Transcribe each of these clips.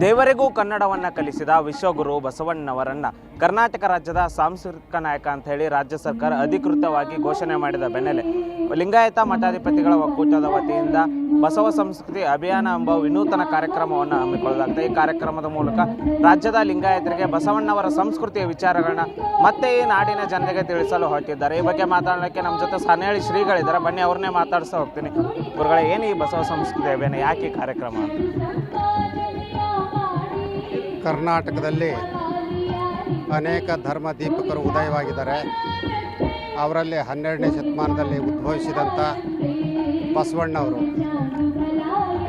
ದೇವರಿಗೂ ಕನ್ನಡವನ್ನ ಕಲಿಸಿದ ವಿಶ್ವಗುರು ಬಸವಣ್ಣವರನ್ನ ಕರ್ನಾಟಕ ರಾಜ್ಯದ ಸಾಂಸ್ಕೃತಿಕ ನಾಯಕ ಅಂತ ಹೇಳಿ ರಾಜ್ಯ ಸರ್ಕಾರ ಅಧಿಕೃತವಾಗಿ ಘೋಷಣೆ ಮಾಡಿದ ಬೆನ್ನಲ್ಲೇ ಲಿಂಗಾಯತ ಮಠಾಧಿಪತಿಗಳ ಒಕ್ಕೂಟದ ವತಿಯಿಂದ ಬಸವ ಸಂಸ್ಕೃತಿ ಅಭಿಯಾನ ಎಂಬ ವಿನೂತನ ಕಾರ್ಯಕ್ರಮವನ್ನು ಹಮ್ಮಿಕೊಳ್ಳಲಾಗಿದೆ ಈ ಕಾರ್ಯಕ್ರಮದ ಮೂಲಕ ರಾಜ್ಯದ ಲಿಂಗಾಯತರಿಗೆ ಬಸವಣ್ಣವರ ಸಂಸ್ಕೃತಿಯ ವಿಚಾರಗಳನ್ನ ಮತ್ತೆ ಈ ನಾಡಿನ ಜನತೆಗೆ ತಿಳಿಸಲು ಹೊರಟಿದ್ದಾರೆ. ಈ ಬಗ್ಗೆ ಮಾತಾಡೋಕ್ಕೆ ನಮ್ಮ ಜೊತೆ ಸನೇಳಿ ಶ್ರೀಗಳಿದ್ದಾರೆ. ಬನ್ನಿ, ಅವ್ರನ್ನೇ ಮಾತಾಡಿಸ್ತಾ ಹೋಗ್ತೀನಿ. ಗುರುಗಳೇ, ಏನು ಈ ಬಸವ ಸಂಸ್ಕೃತಿ ಅಭಿಯಾನ? ಯಾಕೆ ಕಾರ್ಯಕ್ರಮ? ಅಂತ ಕರ್ನಾಟಕದಲ್ಲಿ ಅನೇಕ ಧರ್ಮ ದೀಪಕರು ಉದಯವಾಗಿದ್ದಾರೆ. ಅವರಲ್ಲಿ ಹನ್ನೆರಡನೇ ಶತಮಾನದಲ್ಲಿ ಉದ್ಭವಿಸಿದಂಥ ಬಸವಣ್ಣವರು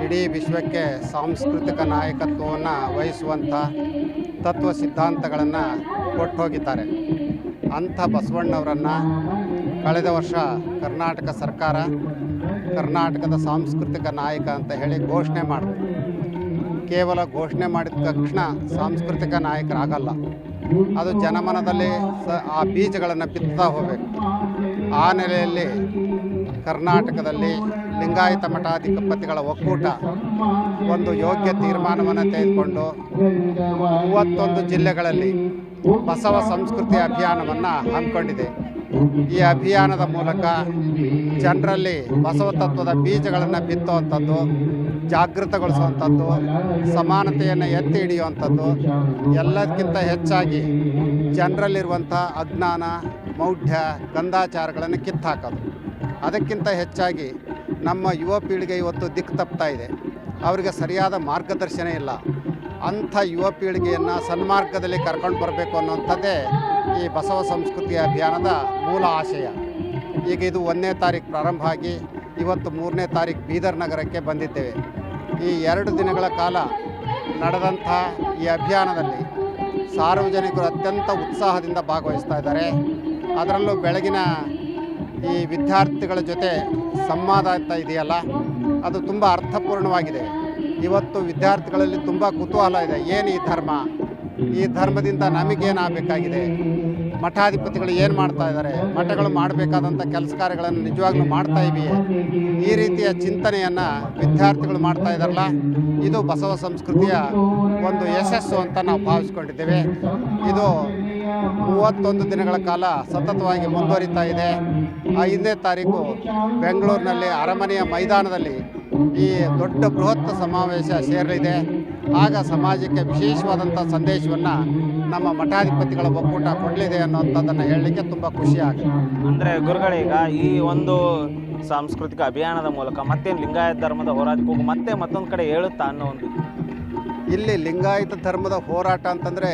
ಇಡೀ ವಿಶ್ವಕ್ಕೆ ಸಾಂಸ್ಕೃತಿಕ ನಾಯಕತ್ವವನ್ನು ವಹಿಸುವಂಥ ತತ್ವ ಸಿದ್ಧಾಂತಗಳನ್ನು ಕೊಟ್ಟು ಹೋಗಿದ್ದಾರೆ ಅಂಥ ಬಸವಣ್ಣವರನ್ನು ಕಳೆದ ವರ್ಷ ಕರ್ನಾಟಕ ಸರ್ಕಾರ ಕರ್ನಾಟಕದ ಸಾಂಸ್ಕೃತಿಕ ನಾಯಕ ಅಂತ ಹೇಳಿ ಘೋಷಣೆ ಮಾಡಿದ್ರು. ಕೇವಲ ಘೋಷಣೆ ಮಾಡಿದ ತಕ್ಷಣ ಸಾಂಸ್ಕೃತಿಕ ನಾಯಕರಾಗಲ್ಲ. ಅದು ಜನಮನದಲ್ಲಿ ಸ, ಆ ಬೀಜಗಳನ್ನು ಬಿತ್ತಾ ಹೋಗಬೇಕು. ಆ ನೆಲೆಯಲ್ಲಿ ಕರ್ನಾಟಕದಲ್ಲಿ ಲಿಂಗಾಯತ ಮಠಾಧಿಪತಿಗಳ ಒಕ್ಕೂಟ ಒಂದು ಯೋಗ್ಯ ತೀರ್ಮಾನವನ್ನು ತೆಗೆದುಕೊಂಡು ಮೂವತ್ತೊಂದು ಜಿಲ್ಲೆಗಳಲ್ಲಿ ಬಸವ ಸಂಸ್ಕೃತಿ ಅಭಿಯಾನವನ್ನು ಹಮ್ಮಿಕೊಂಡಿದೆ. ಈ ಅಭಿಯಾನದ ಮೂಲಕ ಜನರಲ್ಲಿ ಬಸವ ತತ್ವದ ಬೀಜಗಳನ್ನು ಬಿತ್ತುವಂಥದ್ದು, ಜಾಗೃತಗೊಳಿಸುವಂಥದ್ದು, ಸಮಾನತೆಯನ್ನು ಎತ್ತಿ ಹಿಡಿಯುವಂಥದ್ದು ಎಲ್ಲದಕ್ಕಿಂತ ಹೆಚ್ಚಾಗಿ ಜನರಲ್ಲಿರುವಂಥ ಅಜ್ಞಾನ, ಮೌಢ್ಯ, ಗಂಧಾಚಾರಗಳನ್ನು ಕಿತ್ತಾಕೋದು. ಅದಕ್ಕಿಂತ ಹೆಚ್ಚಾಗಿ ನಮ್ಮ ಯುವ ಪೀಳಿಗೆ ಇವತ್ತು ದಿಕ್ಕು ತಪ್ತಾ ಇದೆ. ಅವರಿಗೆ ಸರಿಯಾದ ಮಾರ್ಗದರ್ಶನ ಇಲ್ಲ. ಅಂಥ ಯುವ ಪೀಳಿಗೆಯನ್ನು ಸನ್ಮಾರ್ಗದಲ್ಲಿ ಕರ್ಕೊಂಡು ಬರಬೇಕು ಅನ್ನುವಂಥದ್ದೇ ಈ ಬಸವ ಸಂಸ್ಕೃತಿ ಅಭಿಯಾನದ ಮೂಲ ಆಶಯ. ಈಗ ಇದು ಒಂದನೇ ತಾರೀಕು ಪ್ರಾರಂಭ ಆಗಿ ಇವತ್ತು ಮೂರನೇ ತಾರೀಕು ಬೀದರ್ ನಗರಕ್ಕೆ ಬಂದಿದ್ದೇವೆ. ಈ ಎರಡು ದಿನಗಳ ಕಾಲ ನಡೆದಂಥ ಈ ಅಭಿಯಾನದಲ್ಲಿ ಸಾರ್ವಜನಿಕರು ಅತ್ಯಂತ ಉತ್ಸಾಹದಿಂದ ಭಾಗವಹಿಸ್ತಾ ಇದ್ದಾರೆ. ಅದರಲ್ಲೂ ಬೆಳಗಿನ ಈ ವಿದ್ಯಾರ್ಥಿಗಳ ಜೊತೆ ಸಂವಾದ ಅಂತ ಇದೆಯಲ್ಲ, ಅದು ತುಂಬ ಅರ್ಥಪೂರ್ಣವಾಗಿದೆ. ಇವತ್ತು ವಿದ್ಯಾರ್ಥಿಗಳಲ್ಲಿ ತುಂಬ ಕುತೂಹಲ ಇದೆ. ಏನು ಈ ಧರ್ಮ? ಈ ಧರ್ಮದಿಂದ ನಮಗೇನಾಗಬೇಕಾಗಿದೆ ಮಠಾಧಿಪತಿಗಳು ಏನು ಮಾಡ್ತಾ ಇದ್ದಾರೆ? ಮಠಗಳು ಮಾಡಬೇಕಾದಂಥ ಕೆಲಸ ಕಾರ್ಯಗಳನ್ನು ನಿಜವಾಗ್ಲೂ ಮಾಡ್ತಾ ಇವೆಯೇ ಈ ರೀತಿಯ ಚಿಂತನೆಯನ್ನು ವಿದ್ಯಾರ್ಥಿಗಳು ಮಾಡ್ತಾ ಇದ್ದಾರಲ್ಲ, ಇದು ಬಸವ ಸಂಸ್ಕೃತಿಯ ಒಂದು ಯಶಸ್ಸು ಅಂತ ನಾವು ಭಾವಿಸ್ಕೊಂಡಿದ್ದೇವೆ. ಇದು ಮೂವತ್ತೊಂದು ದಿನಗಳ ಕಾಲ ಸತತವಾಗಿ ಮುಂದುವರಿತಾ ಇದೆ. ಐದನೇ ತಾರೀಕು ಬೆಂಗಳೂರಿನಲ್ಲಿ ಅರಮನೆಯ ಮೈದಾನದಲ್ಲಿ ಈ ದೊಡ್ಡ ಬೃಹತ್ ಸಮಾವೇಶ ಸೇರಲಿದೆ. ಆಗ ಸಮಾಜಕ್ಕೆ ವಿಶೇಷವಾದಂಥ ಸಂದೇಶವನ್ನು ನಮ್ಮ ಮಠಾಧಿಪತಿಗಳ ಒಕ್ಕೂಟ ಕೊಡಲಿದೆ ಅನ್ನೋಂಥದ್ದನ್ನು ಹೇಳಲಿಕ್ಕೆ ತುಂಬ ಖುಷಿ ಅಂದರೆ ಅಂದ್ರೆ ಗುರುಗಳೀಗ ಈ ಒಂದು ಸಾಂಸ್ಕೃತಿಕ ಅಭಿಯಾನದ ಮೂಲಕ ಮತ್ತೆ ಲಿಂಗಾಯತ ಧರ್ಮದ ಹೋರಾಟಕ್ಕೆ ಹೋಗಿ ಮತ್ತೆ ಮತ್ತೊಂದು ಕಡೆ ಹೇಳುತ್ತಾ ಅನ್ನೋ ಒಂದು ಇಲ್ಲಿ ಲಿಂಗಾಯತ ಧರ್ಮದ ಹೋರಾಟ ಅಂತಂದರೆ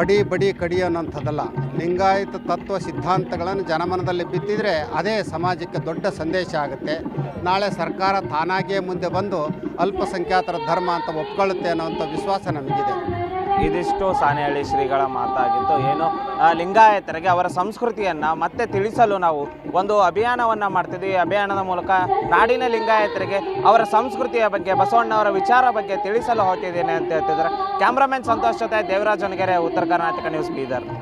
ಹೊಡಿ ಬಡಿ ಕಡಿ ಅನ್ನೋಂಥದ್ದಲ್ಲ ಲಿಂಗಾಯತ ತತ್ವ ಸಿದ್ಧಾಂತಗಳನ್ನು ಜನಮನದಲ್ಲಿ ಬಿತ್ತಿದರೆ ಅದೇ ಸಮಾಜಕ್ಕೆ ದೊಡ್ಡ ಸಂದೇಶ ಆಗುತ್ತೆ. ನಾಳೆ ಸರ್ಕಾರ ತಾನಾಗಿಯೇ ಮುಂದೆ ಬಂದು ಅಲ್ಪಸಂಖ್ಯಾತರ ಧರ್ಮ ಅಂತ ಒಪ್ಕೊಳ್ಳುತ್ತೆ ಅನ್ನೋಂಥ ವಿಶ್ವಾಸ ನಮಗಿದೆ. ಇದಿಷ್ಟು ಸಾನೆಹಳ್ಳಿ ಶ್ರೀಗಳ ಮಾತಾಗಿತ್ತು ಏನು ಲಿಂಗಾಯತರಿಗೆ ಅವರ ಸಂಸ್ಕೃತಿಯನ್ನು ಮತ್ತೆ ತಿಳಿಸಲು ನಾವು ಒಂದು ಅಭಿಯಾನವನ್ನು ಮಾಡ್ತಿದ್ವಿ ಅಭಿಯಾನದ ಮೂಲಕ ನಾಡಿನ ಲಿಂಗಾಯತರಿಗೆ ಅವರ ಸಂಸ್ಕೃತಿಯ ಬಗ್ಗೆ, ಬಸವಣ್ಣವರ ವಿಚಾರ ಬಗ್ಗೆ ತಿಳಿಸಲು ಹೊರಟಿದ್ದೇನೆ ಅಂತ ಹೇಳ್ತಿದ್ದಾರೆ. ಕ್ಯಾಮ್ರಾಮನ್ ಸಂತೋಷ್ ಜೊತೆ ದೇವರಾಜನಗೆರೆ ಉತ್ತರ ಕರ್ನಾಟಕ ನ್ಯೂಸ್ ಬೀದರ್.